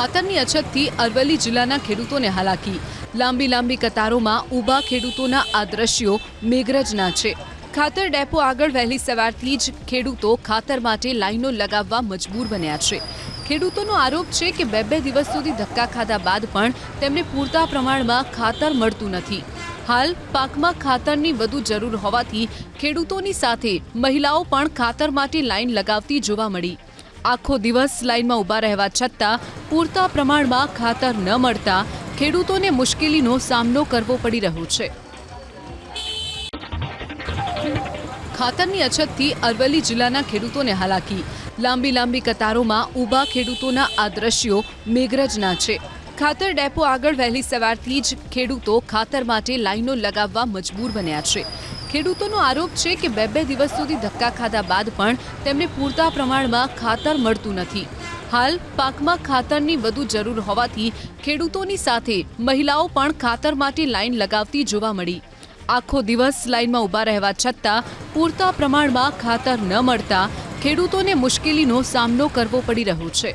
ખાતરની અછતથી અરવલ્લી જિલ્લાના ખેડૂતોને હાલાકી. લાંબી લાંબી કતારોમાં ઊભા ખેડૂતોના આ દ્રશ્યો મેઘરજના છે. ખાતર ડેપો આગળ વહેલી સવારથી જ ખેડૂતો ખાતર માટે લાઈનો લગાવવા મજબૂર બન્યા છે. ખેડૂતોનો આરોપ છે કે બે બે દિવસ સુધી ધક્કા ખાધા બાદ પણ તેમને પૂરતા પ્રમાણમાં ખાતર મળતું નથી. હાલ પાકમાં ખાતરની વધુ જરૂર હોવાથી ખેડૂતોની સાથે મહિલાઓ પણ ખાતર માટે લાઈન લગાવતી જોવા મળી. આખો દિવસ લાઇનમાં ઊભા રહેવા છતાં પૂરતા પ્રમાણમાં ખાતર ન મળતા ખેડૂતોને મુશ્કેલીનો સામનો કરવો પડી રહ્યો છે. ખાતરની અછતથી અરવલ્લી જિલ્લાના ખેડૂતોને હાલાકી. લાંબી લાંબી કતારોમાં ઊભા ખેડૂતોના આ દ્રશ્યો મેઘરજના છે. ખાતર ડેપો આગળ વહેલી સવારથી જ ખેડૂતો ખાતર માટે લાઈનો લગાવવા મજબૂર બન્યા છે. ખેડૂતોનો આરોપ છે કે બે બે દિવસ સુધી ધક્કા ખાધા બાદ પણ તેમને પૂરતા પ્રમાણમાં ખાતર મળતું નથી. હાલ પાકમાં ખાતરની વધુ જરૂર હોવાથી ખેડૂતોની સાથે મહિલાઓ પણ ખાતર માટે લાઈન લગાવતી જોવા મળી. આખો દિવસ લાઈનમાં ઊભા રહેવા છતાં પૂરતા પ્રમાણમાં ખાતર ન મળતા ખેડૂતોને મુશ્કેલીનો સામનો કરવો પડી રહ્યો છે.